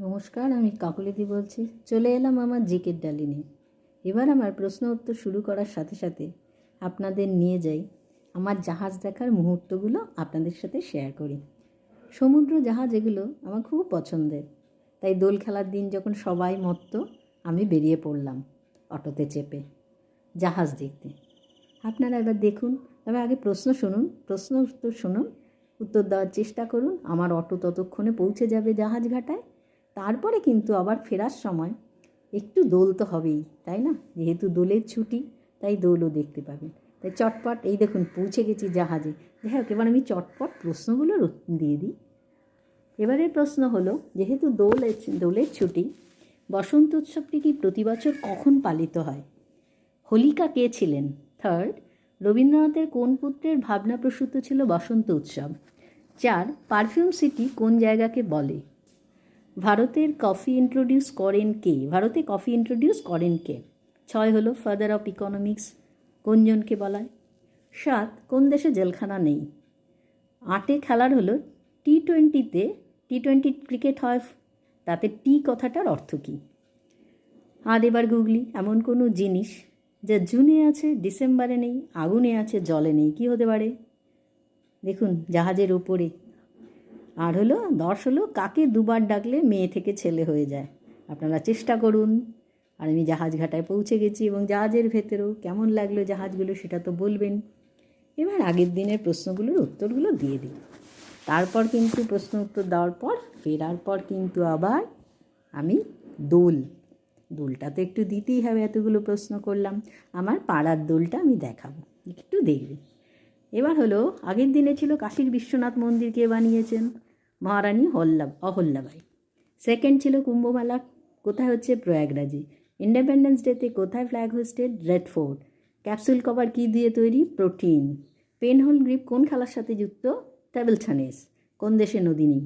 নমস্কার, আমি কাকুলিদি বলছি। চলে এলাম আমার জিকের ডালি নিয়ে। এবার আমার প্রশ্ন উত্তর শুরু করার সাথে সাথে আপনাদের নিয়ে যাই। আমার জাহাজ দেখার মুহূর্তগুলো আপনাদের সাথে শেয়ার করি। সমুদ্র জাহাজ এগুলো আমার খুব পছন্দের। তাই দোল খেলার দিন যখন সবাই মত্ত, আমি বেরিয়ে পড়লাম অটোতে চেপে জাহাজ দেখতে। আপনারা এবার দেখুন, তবে আগে প্রশ্ন শুনুন, প্রশ্ন উত্তর শুনুন, উত্তর দেওয়ার চেষ্টা করুন। আমার অটো ততক্ষণে পৌঁছে যাবে জাহাজ ঘাটায়। তারপরে কিন্তু আবার ফেরার সময় একটু দোল তো হবেই, তাই না? যেহেতু দোলের ছুটি, তাই দোলও দেখতে পাবেন। তাই চটপট, এই দেখুন, পৌঁছে গেছি জাহাজে। যাই হোক, এবার আমি চটপট প্রশ্নগুলোর উত্তর দিয়ে দিই। এবারের প্রশ্ন হলো, যেহেতু দোল দোলের ছুটি, বসন্ত উৎসবটি কি প্রতি বছর কখন পালিত হয়? হোলিকা কে ছিলেন? থার্ড, রবীন্দ্রনাথের কোন পুত্রের ভাবনাপ্রসূত ছিল বসন্ত উৎসব? চার, পারফিউম সিটি কোন জায়গাকে বলে? ভারতের কফি ইন্ট্রোডিউস করেন কে? ভারতে কফি ইন্ট্রোডিউস করেন কে? ছয় হলো ফাদার অফ ইকোনমিক্স কোনজনকে বলায় সাত, কোন দেশে জেলখানা নেই? আটে খেলার হলো টি টোয়েন্টিতে টি টোয়েন্টি ক্রিকেট হয়, তাতে টি কথাটার অর্থ কী? আর এবার গুগলি, এমন কোনো জিনিস যা জুনে আছে, ডিসেম্বরে নেই, আগুনে আছে, জলে নেই, কী হতে পারে? দেখুন, জাহাজের ওপরে আর হলো দশ হলো কাকে দুবার ডাকলে মেয়ে থেকে ছেলে হয়ে যায়। আপনারা চেষ্টা করুন। আর আমি জাহাজ ঘাটায় পৌঁছে গেছি এবং জাহাজের ভেতরেও কেমন লাগল জাহাজগুলো সেটা তো বলবেন। এবার আগের দিনের প্রশ্নগুলোর উত্তরগুলো দিয়ে দিই। তারপর কিন্তু প্রশ্ন উত্তর দেওয়ার পর ফেরার পর কিন্তু আবার আমি দোল। দোলটা তো একটু দিতেই হবে, এতগুলো প্রশ্ন করলাম। আমার পাড়ার দোলটা আমি দেখাবো, একটু দেখবে। এবার হলো আগের দিনে ছিল কাশীর বিশ্বনাথ মন্দির কে বানিয়েছেন? মহারানী হল্লা অহল্যাবাই। সেকেন্ড ছিল কুম্ভমেলা, কোথায় হচ্ছে প্রয়াগরাজে? ইন্ডিপেন্ডেন্স ডেতে কোথায় flag hosted red fort capsule cover কী দিয়ে তৈরি? প্রোটিন পেনহোল গ্রিপ কোন খেলার সাথে যুক্ত? টেবিল টেনিস কোন দেশে নদী নেই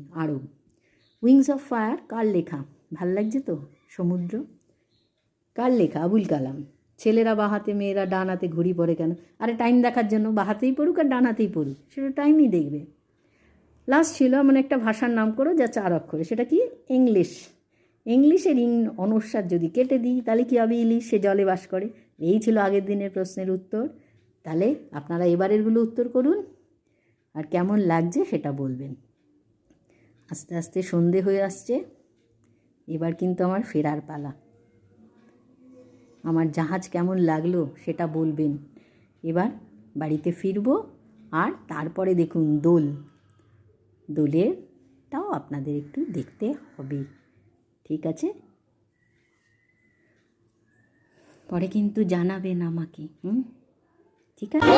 উইংস অফ ফায়ার কার লেখা? ভালো লাগছে তো? সমুদ্র? কার লেখা? আবুল কালাম। ছেলেরা বা হাতে মেয়েরা ডান হাতে, ঘুড়ি পড়ে কেন? আরে টাইম দেখার জন্য বা হাতেই পড়ুক আর ডান হাতেই পড়ুক। সেটা টাইমই দেখবে। লাস্ট ছিল এমন একটা ভাষার নাম করো যা চার অক্ষরে। সেটা কি? ইংলিশ ইংলিশের ইং অনুসার যদি কেটে দিই, তাহলে কী হবে? ইলিশ সে জলে বাস করে। এই ছিল আগের দিনের প্রশ্নের উত্তর। তাহলে আপনারা এবারেরগুলো উত্তর করুন। আর কেমন লাগছে সেটা বলবেন। আস্তে আস্তে সন্ধে হয়ে আসছে। এবার কিন্তু আমার ফেরার পালা। আমার জাহাজ কেমন লাগল সেটা বলবেন। এবার বাড়িতে ফিরবো। আর তারপরে দেখুন দোল। দোলেরটাও আপনাদের একটু দেখতে হবে। ঠিক আছে? পরে কিন্তু জানাবেন আমাকে হুম? ঠিক আছে?